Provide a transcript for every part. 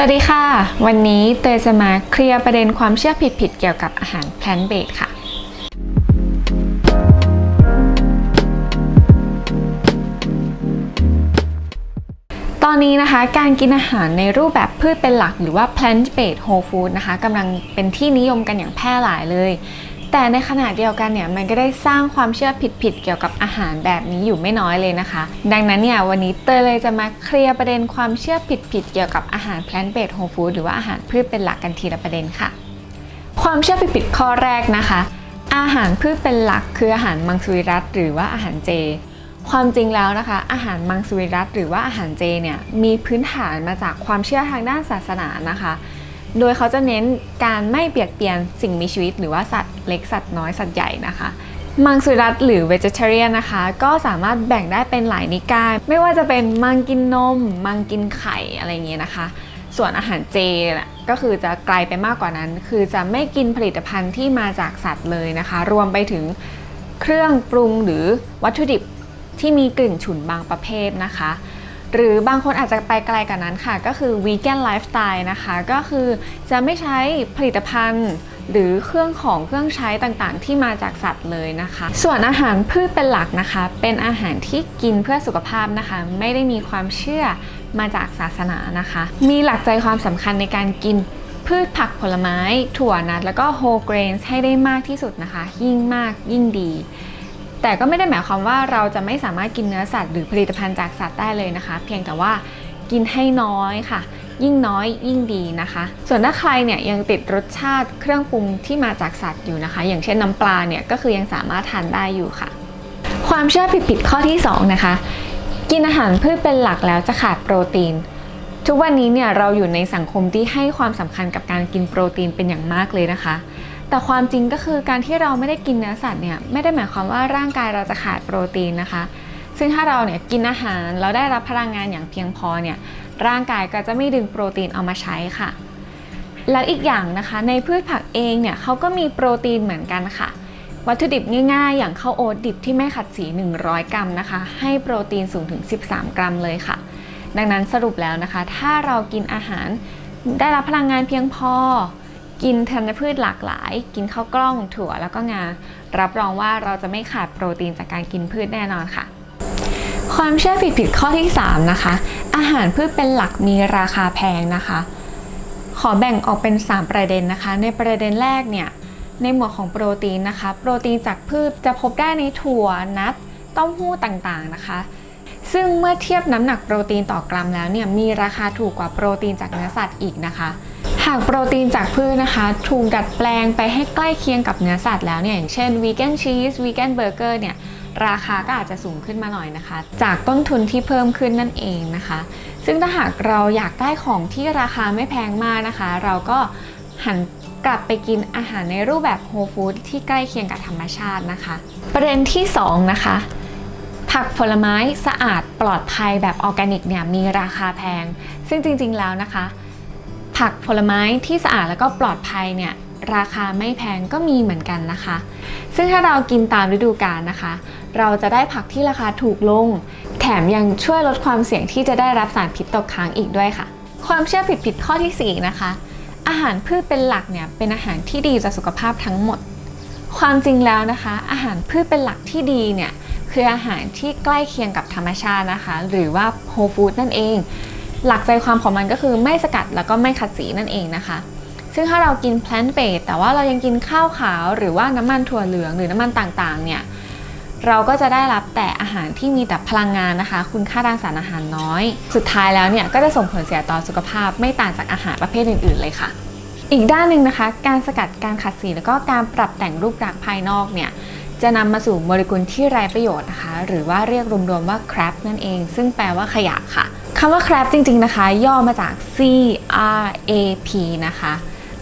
สวัสดีค่ะ วันนี้เตยจะมาเคลียร์ประเด็นความเชื่อผิดๆเกี่ยวกับอาหารแพลนเบสค่ะตอนนี้นะคะการกินอาหารในรูปแบบพืชเป็นหลักหรือว่า plant based whole food นะคะกำลังเป็นที่นิยมกันอย่างแพร่หลายเลย แต่ในขณะเดียวกันเนี่ยมันก็ได้สร้างความเชื่อผิดๆเกี่ยวกับอาหารแบบนี้อยู่ไม่น้อยเลยนะคะ ดังนั้นเนี่ยวันนี้เตยเลยจะมาเคลียร์ประเด็นความเชื่อผิดๆเกี่ยวกับอาหาร plant based whole food หรือว่าอาหารพืชเป็นหลักกันทีละประเด็นค่ะ ความเชื่อผิดๆข้อแรกนะคะ อาหารพืชเป็นหลักคืออาหารมังสวิรัตหรือว่าอาหารเจ ความจริงแล้วนะคะ อาหารมังสวิรัตหรือว่าอาหารเจเนี่ยมีพื้นฐานมาจากความเชื่อทางด้านศาสนานะคะ โดยเขาจะเน้นการไม่เบียดเบียนสิ่งมีชีวิต หรือว่าสัตว์เล็กสัตว์น้อยสัตว์ใหญ่นะคะมังสวิรัตหรือ vegetarian นะคะ ก็สามารถแบ่งได้เป็นหลายนิกาย ไม่ว่าจะเป็นมังกินนม มังกินไข่อะไรเงี้ยนะคะ ส่วนอาหารเจนะก็คือจะไกลไปมากกว่านั้น คือจะไม่กินผลิตภัณฑ์ที่มาจากสัตว์เลยนะคะ รวมไปถึงเครื่องปรุงหรือวัตถุดิบที่มีกลิ่นฉุนบางประเภทนะคะ หรือบางคนอาจจะไปไกลกว่านั้นค่ะ ก็คือวีแกนไลฟ์สไตล์นะคะ ก็คือจะไม่ใช้ผลิตภัณฑ์ หรือเครื่องของเครื่องใช้ต่างๆ ที่มาจากสัตว์เลยนะคะ ส่วนอาหารพืชเป็นหลักนะคะ เป็นอาหารที่กินเพื่อสุขภาพนะคะ ไม่ได้มีความเชื่อมาจากศาสนานะคะ มีหลักใจความสำคัญในการกินพืชผักผลไม้ ถั่วนัทแล้วก็โฮเกรนให้ได้มากที่สุดนะคะ ยิ่งมากยิ่งดี แต่ก็ไม่ได้หมายความว่าเราจะไม่สามารถกินเนื้อสัตว์หรือผลิตภัณฑ์จากสัตว์ได้เลยนะคะ เพียงแต่ว่ากินให้น้อยค่ะ ยิ่งน้อยยิ่งดีนะคะ ส่วนถ้าใครเนี่ยยังติดรสชาติเครื่องปรุงที่มาจากสัตว์อยู่นะคะ อย่างเช่นน้ำปลาเนี่ยก็คือยังสามารถทานได้อยู่ค่ะ ความเชื่อผิดๆข้อที่ 2 นะคะ กินอาหารพืชเป็นหลักแล้วจะขาดโปรตีนทุกวันนี้เนี่ยเราอยู่ในสังคมที่ให้ความสำคัญกับการกินโปรตีนเป็นอย่างมากเลยนะคะ แต่ความจริงก็คือการที่เราไม่ได้กินเนื้อสัตว์เนี่ยไม่ได้หมายความว่าร่างกายเราจะขาดโปรตีนนะคะ ซึ่งถ้าเราเนี่ยกินอาหารเราได้รับพลังงานอย่างเพียงพอเนี่ยร่างกายก็จะไม่ดึงโปรตีนเอามาใช้ค่ะ แล้วอีกอย่างนะคะในพืชผักเองเนี่ยเขาก็มีโปรตีนเหมือนกันค่ะ วัตถุดิบง่ายๆ อย่างข้าวโอ๊ตดิบที่ไม่ขัดสี 100 กรัมนะคะ ให้โปรตีนสูงถึง 13 กรัมเลยค่ะ ดังนั้นสรุปแล้วนะคะ ถ้าเรากินอาหารได้รับพลังงานเพียงพอ กินธัญพืชหลากหลาย กินข้าวกล้องถั่วแล้วก็งา รับรองว่าเราจะไม่ขาดโปรตีนจากการกินพืชแน่นอนค่ะ ความเชื่อผิดๆข้อที่ 3 นะคะ อาหารพืชเป็นหลักมีราคาแพงนะคะ ขอแบ่งออกเป็น 3 ประเด็นนะคะ ในประเด็นแรกเนี่ยในหมวดของโปรตีนนะคะ โปรตีนจากพืชจะพบได้ในถั่วนัทเต้าหู้ต่างๆนะคะ ซึ่งเมื่อเทียบน้ำหนักโปรตีนต่อกรัมแล้วเนี่ยมีราคาถูกกว่าโปรตีนจากเนื้อสัตว์อีกนะคะ หากโปรตีนจากพืชนะคะ ถูกดัดแปลงไปให้ใกล้เคียงกับเนื้อสัตว์แล้วเนี่ยอย่างเช่นวีแกนชีสวีแกนเบอร์เกอร์เนี่ยราคาก็อาจจะสูงขึ้นมาหน่อยนะคะ จากต้นทุนที่เพิ่มขึ้นนั่นเองนะคะ ซึ่งถ้าหากเราอยากได้ของที่ราคาไม่แพงมากนะคะ เราก็หันกลับไปกินอาหารในรูปแบบโฮลฟู้ดที่ใกล้เคียงกับธรรมชาตินะคะ ประเด็นที่ 2 นะคะ ผักผลไม้สะอาดปลอดภัยแบบออร์แกนิกเนี่ยมีราคาแพง ซึ่งจริงๆแล้วนะคะ ผักผลไม้ที่สะอาดแล้วก็ปลอดภัยเนี่ยราคาไม่แพงก็มีเหมือนกันนะคะ ซึ่งถ้าเรากินตามฤดูกาลนะคะ เราจะได้ผักที่ราคาถูกลง แถมยังช่วยลดความเสี่ยงที่จะได้รับสารพิษตกค้างอีกด้วยค่ะ ความเชื่อผิดๆข้อที่4นะคะ อาหารพืชเป็นหลักเนี่ยเป็นอาหารที่ดีต่อสุขภาพทั้งหมด ความจริงแล้วนะคะ อาหารพืชเป็นหลักที่ดีเนี่ย คืออาหารที่ใกล้เคียงกับธรรมชาตินะคะ หรือว่าโฮฟู o ดนั่นเอง หลักใจความของมันก็คือไม่สกัดแล้วก็ไม่ขัดสีนั่นเองนะคะ ซึ่งถ้าเรากิน plant based แต่ว่าเรายังกินข้าวขาว หรือว่าน้ำมันถั่วเหลืองหรือน้ำมันต่างๆ เนี่ยเราก็จะได้รับแต่อาหารที่มีแต่พลังงานนะคะ คุณค่าทางสารอาหารน้อย สุดท้ายแล้วเนี่ยก็จะส่งผลเสียต่อสุขภาพไม่ต่างจากอาหารประเภทอื่น ๆ เลยค่ะ อีกด้านหนึ่งนะคะ การสกัดการขัดสีแล้วก็การปรับแต่งรูปลักษณ์ภายนอกเนี่ย จะนำมาสู่โมเลกุลที่ไร้ประโยชน์นะคะ หรือว่าเรียกรวมๆว่า crap นั่นเอง ซึ่งแปลว่าขยะค่ะคำว่า crap จริง ๆ นะคะ ย่อมาจาก C R A P นะคะ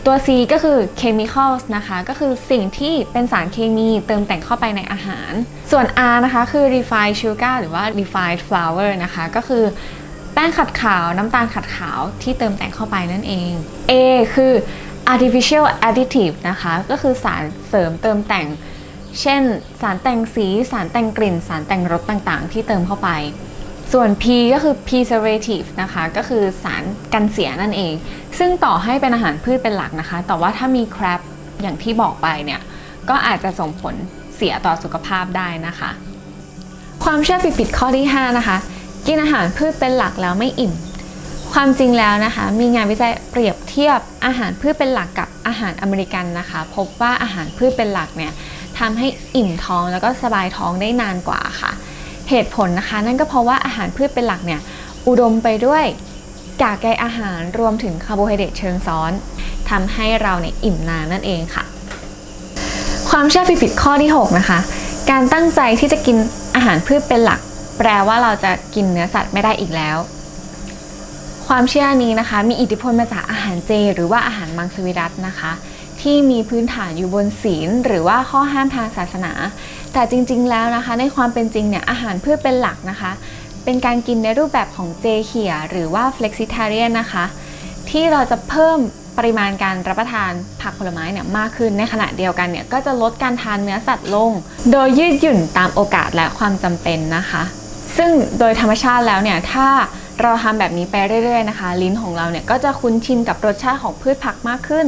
ตัว C ก็คือ chemicals นะคะ ก็คือสิ่งที่เป็นสารเคมีเติมแต่งเข้าไปในอาหาร ส่วน R นะคะ คือ refined sugar หรือว่า refined flour นะคะ ก็คือแป้งขัดขาวน้ำตาลขัดขาวที่เติมแต่งเข้าไปนั่นเอง A คือ artificial additive นะคะ ก็คือสารเสริมเติมแต่ง เช่น สารแต่งสี สารแต่งกลิ่น สารแต่งรสต่างๆ ที่เติมเข้าไป ส่วน P ก็คือ preservative นะคะ ก็คือสารกันเสียนั่นเอง ซึ่งต่อให้เป็นอาหารพืชเป็นหลักนะคะ แต่ว่าถ้ามี crab อย่างที่บอกไปเนี่ย ก็อาจจะส่งผลเสียต่อสุขภาพได้นะคะ ความเชื่อผิดๆข้อที่ 5 นะคะ กินอาหารพืชเป็นหลักแล้วไม่อิ่ม ความจริงแล้วนะคะ มีงานวิจัยเปรียบเทียบอาหารพืชเป็นหลักกับอาหารอเมริกันนะคะ พบว่าอาหารพืชเป็นหลักเนี่ย ทำให้อิ่มท้องแล้วก็สบายท้องได้นานกว่าค่ะ เหตุผลนะคะ นั่นก็เพราะว่าอาหารพืชเป็นหลักเนี่ยอุดมไปด้วยกากใยอาหารรวมถึงคาร์โบไฮเดรตเชิงซ้อนทำให้เราเนี่ยอิ่มนานนั่นเองค่ะ ความเชื่อผิดๆข้อที่ 6 นะคะ การตั้งใจที่จะกินอาหารพืชเป็นหลัก แปลว่าเราจะกินเนื้อสัตว์ไม่ได้อีกแล้ว ความเชื่อนี้นะคะ มีอิทธิพลมาจากอาหารเจ หรือว่าอาหารมังสวิรัตนะคะ ที่มีพื้นฐานอยู่บนศีล หรือว่าข้อห้ามทางศาสนา แต่จริงๆแล้วนะคะ ในความเป็นจริงเนี่ยอาหารเพืชเป็นหลักนะคะ เป็นการกินในรูปแบบของเจเขียหรือว่า flexitarian นะคะ ที่เราจะเพิ่มปริมาณการรับประทานผักผลไม้เนี่ยมากขึ้นในขณะเดียวกันเนี่ยก็จะลดการทานเนื้อสัตว์ลง โดยยืดหยุ่นตามโอกาสและความจำเป็นนะคะ ซึ่งโดยธรรมชาติแล้วเนี่ยถ้าเราทำแบบนี้ไปเรื่อยๆนะคะ ลิ้นของเราเนี่ยก็จะคุ้นชินกับรสชาติของพืชผักมากขึ้น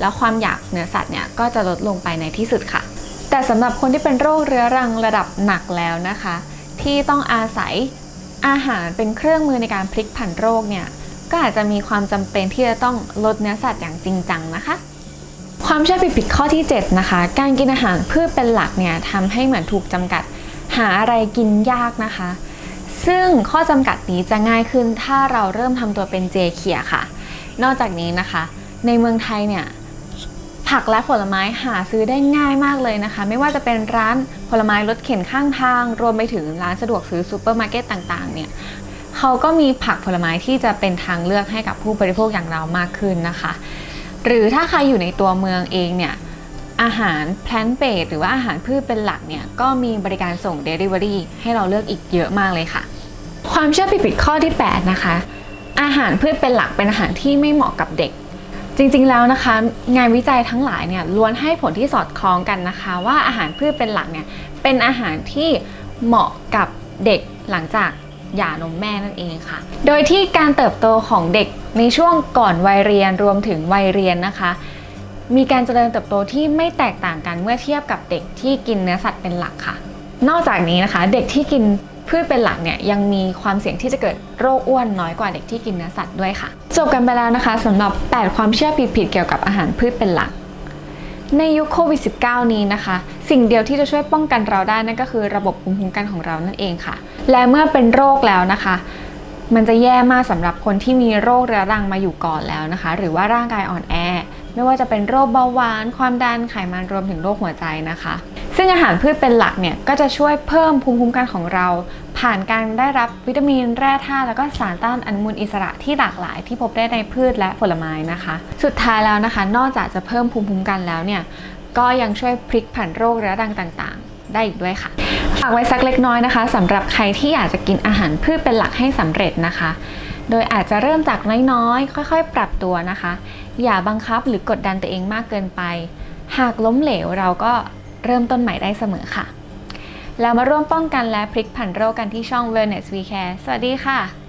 แล้วความอยากเนื้อสัตว์เนี่ยก็จะลดลงไปในที่สุดค่ะ แต่สำหรับคนที่เป็นโรคเรื้อรังระดับหนักแล้วนะคะ ที่ต้องอาศัยอาหารเป็นเครื่องมือในการพลิกผันโรคเนี่ยก็อาจจะมีความจำเป็นที่จะต้องลดเนื้อสัตว์อย่างจริงจังนะคะ ความเชื่อผิดๆข้อที่ 7 นะคะ การกินอาหารพืชเป็นหลักเนี่ยทำให้เหมือนถูกจำกัดหาอะไรกินยากนะคะ ซึ่งข้อจำกัดนี้จะง่ายขึ้นถ้าเราเริ่มทำตัวเป็นเจเคียค่ะ นอกจากนี้นะคะ ในเมืองไทยเนี่ย ผักและผลไม้หาซื้อได้ง่ายมากเลยนะคะ ไม่ว่าจะเป็นร้านผลไม้รถเข็นข้างทาง รวมไปถึงร้านสะดวกซื้อซูเปอร์มาร์เก็ตต่างๆเนี่ยเขาก็มีผักผลไม้ที่จะเป็นทางเลือกให้กับผู้บริโภคอย่างเรามากขึ้นนะคะ หรือถ้าใครอยู่ในตัวเมืองเองเนี่ยอาหารแพลนเบสหรือว่าอาหารพืชเป็นหลักเนี่ยก็มีบริการส่ง Delivery ให้เราเลือกอีกเยอะมากเลยค่ะ ความเชื่อผิดๆข้อที่ 8 นะคะ อาหารพืชเป็นหลักเป็นอาหารที่ไม่เหมาะกับเด็ก จริงๆแล้วนะคะงานวิจัยทั้งหลายเนี่ยล้วนให้ผลที่สอดคล้องกันนะคะ ว่าอาหารพืชเป็นหลักเนี่ยเป็นอาหารที่เหมาะกับเด็กหลังจากหย่านมแม่นั่นเองค่ะ โดยที่การเติบโตของเด็กในช่วงก่อนวัยเรียนรวมถึงวัยเรียนนะคะ มีการเจริญเติบโตที่ไม่แตกต่างกันเมื่อเทียบกับเด็กที่กินเนื้อสัตว์เป็นหลักค่ะ นอกจากนี้นะคะ เด็กที่กิน พืชเป็นหลักเนี่ยยังมีความเสี่ยงที่จะเกิดโรคอ้วนน้อยกว่าเด็กที่กินเนื้อสัตว์ด้วยค่ะ จบกันไปแล้วนะคะสำหรับ 8 ความเชื่อผิดๆเกี่ยวกับอาหารพืชเป็นหลัก ในยุคโควิด -19 นี้นะคะ สิ่งเดียวที่จะช่วยป้องกันเราได้นั่นก็คือระบบภูมิคุ้มกันของเรานั่นเองค่ะ และเมื่อเป็นโรคแล้วนะคะ มันจะแย่มากสำหรับคนที่มีโรคเรื้อรังมาอยู่ก่อนแล้วนะคะ หรือว่าร่างกายอ่อนแอ ไม่ว่าจะเป็นโรคเบาหวาน ความดันไขมันรวมถึงโรคหัวใจนะคะ ซึ่งอาหารพืชเป็นหลักเนี่ยก็จะช่วยเพิ่มภูมิคุ้มกันของเรา ผ่านการได้รับวิตามินแร่ธาตุแล้วก็สารต้านอนุมูลอิสระที่หลากหลายที่พบได้ในพืชและผลไม้นะคะ สุดท้ายแล้วนะคะ นอกจากจะเพิ่มภูมิคุ้มกันแล้วเนี่ยก็ยังช่วยพลิกผันโรครื้อรังต่างๆ ได้อีกด้วยค่ะฝากไว้สักเล็กน้อยนะคะสำหรับใครที่อยากจะกินอาหารพืชเป็นหลักให้สำเร็จนะคะ โดยอาจจะเริ่มจากน้อยๆ ค่อยๆ ปรับตัวนะคะ อย่าบังคับหรือกดดันตัวเองมากเกินไป หากล้มเหลวเราก็ เริ่มต้นใหม่ได้เสมอค่ะ แล้วมาร่วมป้องกันและพลิกผันโรคกันที่ช่อง Wellness We Care สวัสดีค่ะ